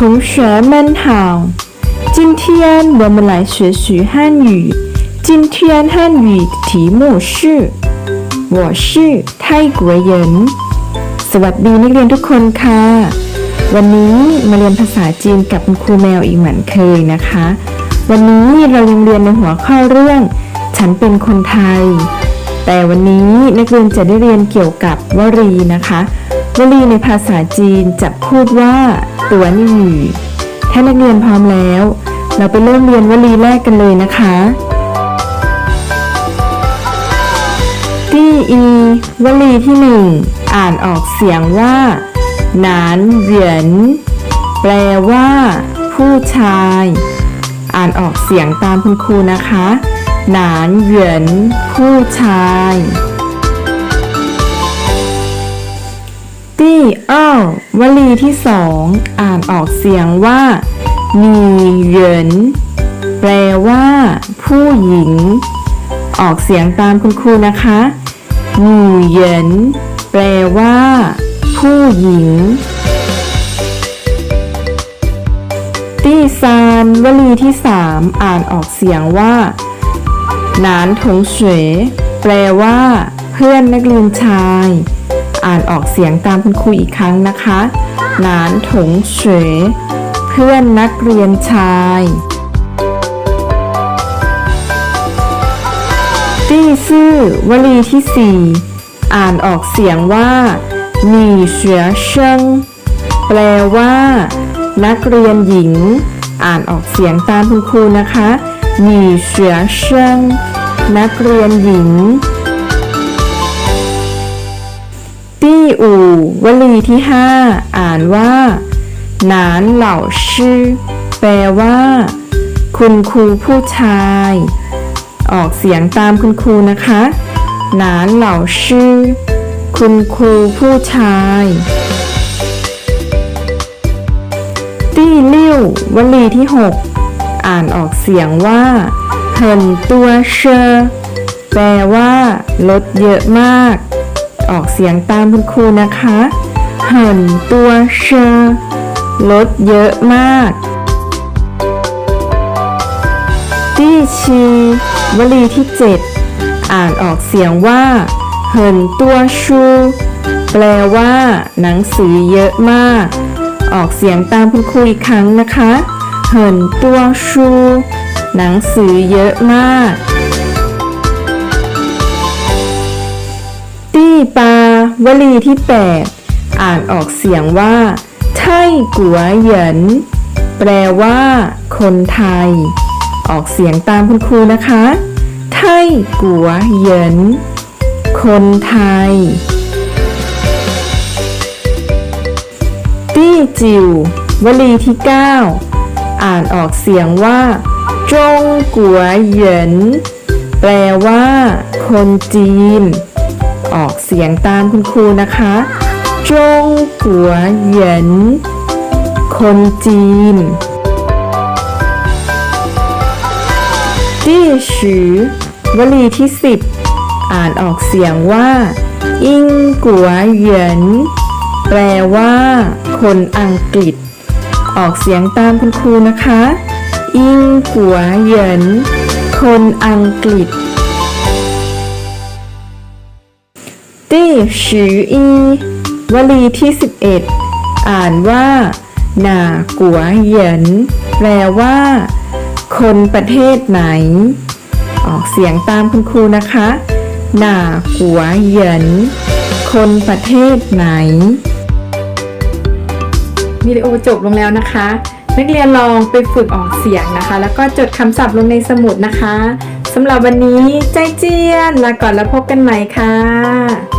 同学们好，今天我们来学习汉语。今天汉语的题目是我是泰国人สวัสดีนักเรียนทุกคนค่ะ วันนี้มาเรียนภาษาจีนกับคุณครูแมวอีกเหมือนเคยนะคะ วันนี้เรายังเรียนในหัวข้อเรื่อง ฉันเป็นคนไทย แต่วันนี้นักเรียนจะได้เรียนเกี่ยวกับวลีนะคะ วลีในภาษาจีนจะพูดว่า ตัวนี่หยู่ถ้านักเรียนพร้อมแล้ว เราไปเริ่มเรียนวลีแรกกันเลยนะคะที่อีวลีที่หนึ่งอ่านออกเสียงว่าหนานเหวียนแปลว่า ผู้ชาย อ่านออกเสียงตามคุณครูนะคะหนานเหวียนผู้ชาย ที่อ้าววลีที่สองอ่านออกเสียงว่าหนีเหยินแปลว่า ผู้หญิง ออกเสียงตามคุณครูนะคะหนีเหยินแปลว่า ผู้หญิงตี้ซานวลีที่สามอ่านออกเสียงว่าหนานถงเฉวยแปลว่า เพื่อนนักเรียนชาย อ่านออกเสียงตามคุณครูอีกครั้งนะคะหนานถงเฉยเพื่อนนักเรียนชายตี้ซื่อวลีที่สี่อ่านออกเสียงว่าหนีเฉียเชิงแปลว่า นักเรียนหญิง อ่านออกเสียงตามคุณครูนะคะหนีเฉียเชิงนักเรียนหญิง ตี้อู่วลีที่ห้าอ่านว่าหนานเหล่าชื่อ แปลว่า คุณครูผู้ชาย ออกเสียงตามคุณครูนะคะหนานเหล่าชื่อ คุณครูผู้ชายตี้ลิ่ววลีที่หกอ่านออกเสียงว่าเหินตัวเชอแปลว่า ลดเยอะมาก ออกเสียงตามคุณครูนะคะเหินตัวเชอลดเยอะมากตี้ชีวลีที่เจ็ดอ่านออกเสียงว่าเหินตัวชู แปลว่า หนังสือเยอะมาก ออกเสียงตามคุณครูอีกครั้งนะคะเหินตัวชู หนังสือเยอะมาก ตี้ปาวลีที่ 8 อ่านออกเสียงว่าไทกัวเหยิน แปลว่า คนไทย ออกเสียงตามคุณครูนะคะไทกัวเหยิน คนไทย ตี้จิววลีที่ 9 อ่านออกเสียงว่าจงกัวเหยิน แปลว่า คนจีน ออกเสียงตามคุณครูนะคะ จงกัวเหยิน คนจีนตี้ชือวลีที่ 10 อ่านออกเสียงว่า อิงกัวเหยิน แปลว่า คนอังกฤษ ออกเสียงตามคุณครูนะคะ อิงกัวเหยิน คนอังกฤษ ตี้ชืออีวลีที่ 11 อ่านว่า หนากัวเหยิน แปลว่า คนประเทศไหน ออกเสียงตามคุณครูนะคะ หนากัวเหยิน คนประเทศไหนวิดีโอจบลงแล้วนะคะ นักเรียนลองไปฝึกออกเสียงนะคะ แล้วก็จดคำศัพท์ลงในสมุดนะคะสำหรับวันนี้ใจเจียนลาก่อนแล้วพบกันใหม่ค่ะ